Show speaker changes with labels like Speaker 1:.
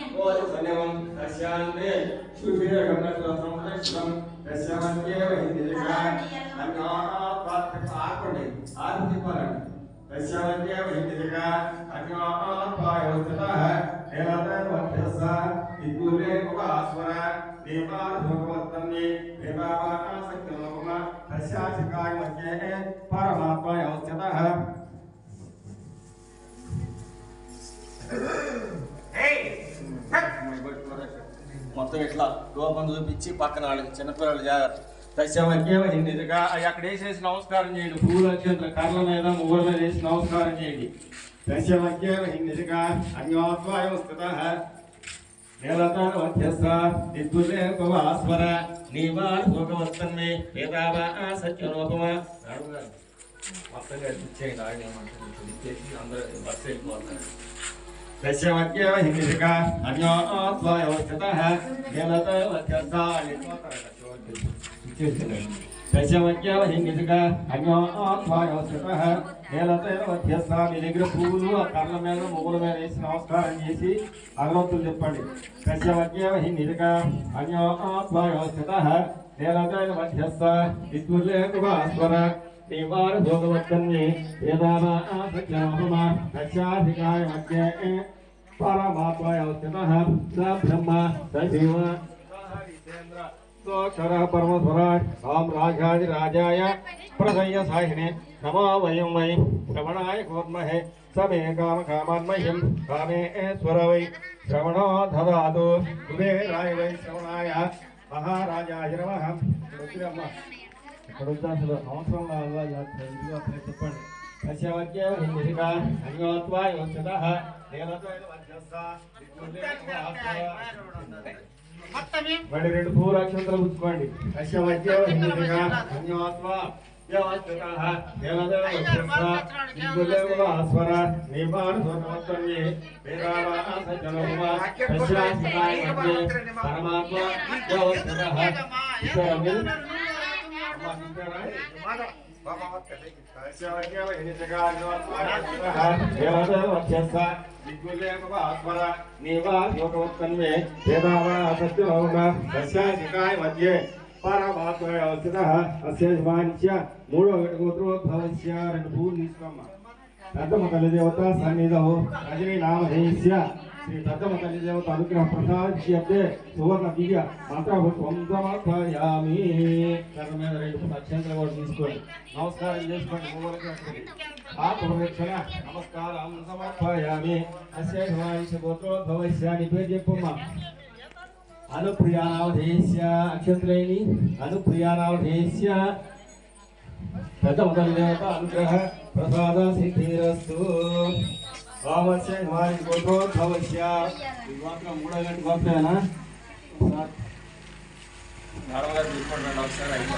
Speaker 1: धन्यवान् तस्यान्ते सुशीलगमनसुरसंरक्षणं तस्यान्त्येव हिन्दिलिकान् अन्यापार्थकार्पणे आर्थिपरन् तस्यान्त्येव हिन्दिलिका अन्यापायवस्थितः हेलतवक्षस विदूरे उपस्वर देवार्थोपवर्तन्ये देवावाकासक्तलोकम तस्याशिकायमध्ये परमात्मयवस्थितः Thank you.
Speaker 2: మొత్తం ఇట్లా రూపం చూపించి పక్కన వాళ్ళకి చిన్నపిల్లలు జాగ్రత్త. తస్యమధ్యేవ అక్కడ వేసేసి నమస్కారం చేయండి. పూల అత్యంత కర్ల మీద ముగ్గుల మీద వేసి నమస్కారం చేయండి.
Speaker 1: తస్యమధ్యేవ హిందిగా అజ్ఞాత్వాయోస్తతః నేలతావత్యస విద్యులే ఉపఆస్వర
Speaker 2: వేదావా సత్యరూపమ? మొత్తంగా ఇచ్చేయండి. ఆయన అందరూ బస్సు వెళ్ళిపోతారు
Speaker 1: తస్యమధ్యేవ హిందిగా అజ్ఞాత్వాయోస్తతః నేలతావత్యస దశమధ్యావ హింగిగా అజ్ఞాత్వాయోస్తతః నేలతైవధ్యస్థ మీ దగ్గర పువ్వులు ఆ కర్ల మీద ముగ్గుల మీద వేసి నమస్కారం చేసి అగరత్తులు చెప్పండి దశమధ్యావ హింగిగా అజ్ఞాత్వాయోస్తతః నేలతైన మధ్యస్థ విద్యుల్లేకువాస్వర దేవార देवार भोगवत्तन्ये यदा वा आसज्ञापमा दशाधिकाय मज्ञे परमात्मय स्थितः स ब्रह्म स शिव स्वक्षरः परमस्वराट् सां राजाधिराजाय प्रसय्य साहिने नमो वयं वै श्रवणाय कूर्महे समे कामकामान्मह्यं कामे स्वर वै श्रवणो ददातु। कुबेराय वै श्रवणाय। महाराजाय नमः। అసలు అవసరం అసలు చెప్పండి. కశ్యవద్య హిందిక అన్యోత్వా యోచతః మళ్ళీ రెండు పూల అక్షంతలు పుచ్చుకోండి కశ్యవద్య హిందిక అన్యోత్వా వ్యవస్థితః దేవతైన మధ్యస్థ దిగ్గులేవ వేదావా సజ్జనోమ కశ్యాసికాయ మధ్యే పరమాత్మ వ్యవస్థితః ఇక్కడ మూడో గోత్రోద్భవస్య రెండు పూలు పెద్దమ్మ తల్లి దేవత సన్నిధౌ రజనీ నామధేయస్య. శ్రీ పెద్దమ్మ తల్లి దేవత అనుగ్రహ ప్రసాద్యతే సువర్ణ దివ్య మంత్రభూతం సమర్పయామి కర్ర మీద రెండు అత్యంతలు కూడా తీసుకోండి నమస్కారం చేసుకోండి. ఆత్మరక్షణ నమస్కారం సమర్పయామి అస్య శివాంశ గోత్రోద్భవస్య నీ పేరు చెప్పమ్మా అనుప్రియానావధేయస్య అక్షంత్రైని అనుప్రియానావధేయస్య పెద్ద మొదటి దేవత అనుగ్రహ ప్రసాద సిద్ధిరస్తు. ಅವಶ್ಯ ಮಾರಿ ಕೊಡ್ಬೋದು ಅವಶ್ಯ ಇವಾಗ ಮೂಡ ಗಂಟೆ ಹೋಗ್ತೇವನ
Speaker 2: ನಾರ್ಮಲ್ ಆಗಿ ಬಿಟ್ಕೊಂಡು ಡಾಕ್ಟರ್